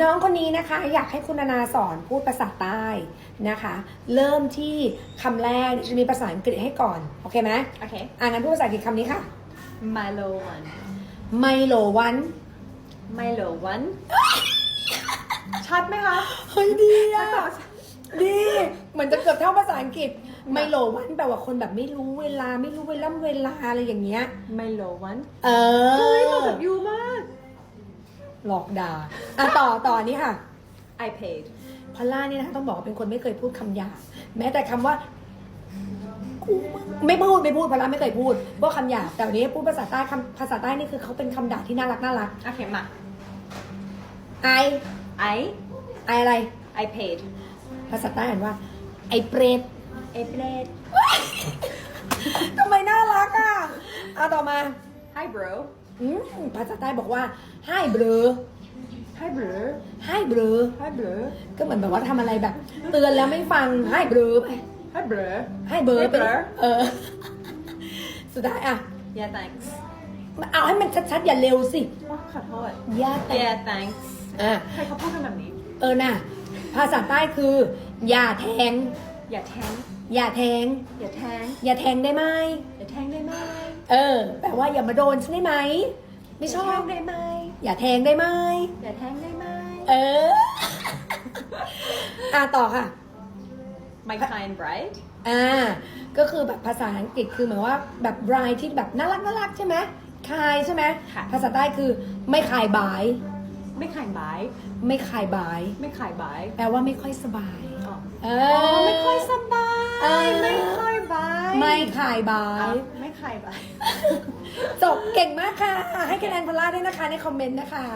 น้องคนนี้นะคะอยากให้คุณนานาสอนพูดภาษาใต้นะคะ เริ่มที่คำแรกจะมีภาษาอังกฤษให้ก่อน โอเคไหม Okay. อ่างั้นพูดภาษาอังกฤษคำนี้ค่ะ Milo one. ไมโลวัน Milo one. ชัดไหมคะเฮ้ยดีชัอะดต่อดีเหมือนจะเกือบเท่าภาษาอังกฤษไมโลวันแปลว่าคนแบบไม่รู้เวลาไม่รู้เวลาเวลาอะไรอย่างเงี้ย Milo one. เอเฮ้ยอเราแบบยูมาก หลอกด่าอะต่อต่อนี้ค่ะ I paid. พอลล่านี่นะคะต้องบอกว่าเป็นคนไม่เคยพูดคำหยาบแม้แต่คำว่ากูไม่พูดไม่พูดพอลล่าไม่เคยพูดพวกคำหยาบแต่วันนี้พูดภาษาใต้คำภาษาใต้นี่คือเขาเป็นคำด่าที่น่ารักน่ารักโอเคมา ไอ I ไออะไร I paid. ภาษาใต้อ่านว่า ไอเปรต I paid. ทำไมน่ารักอะเอาต่อมา Hi bro. อืมภาษาใต้บอกว่าให้เบลอ Hi bro. ให้เบลอ Hi bro. ก็เหมือนแบบว่าทำอะไรแบบ เตือนแล้วไม่ฟังให้เบลอไป Hi bro. ให้เบลอไปให้เบลอ เออ สุดท้ายอะ Yeah thanks. เอาให้มันชัดๆอย่าเร็วสิว้าขอโทษ อย่าแต่ Yeah thanks. อะใครเขาพูดกันแบบนี้ เออน่ะ ภาษาใต้คือ อย่าแทง อย่าแทง อย่าแทง อย่าแทง อย่าแทงได้ไหม อย่าแทงได้ไหม เออ แปลว่าอย่ามาโดนฉันได้ไหม ไม่ชออย่าบแทงได้ไหมอย่าแทงได้ไหม อย่าแทงได้ไหมเออ อะต่อค่ะ My kind bride อ่า ก็คือแบบภาษาอังกฤษคือเหมือนว่าแบบรายที่แบบน่ารักน่ารักใช่ไหมคายใช่ไหม ค่ะ ภาษาใต้คือไม่คายบาย ไม่ขายบายไม่คายบาย ไม่ขายบายแปลว่าไม่ค่อยสบาย อ๋อ เออ๋ออไม่ค่อยสบาเออ ย ไม่ค่อยบาย ไม่คายบาอ๋อยไม่ขายบาย จบเก่งมากค่ะ ให้คะแนนพลาด้วยนะคะในคอมเมนต์นะคะ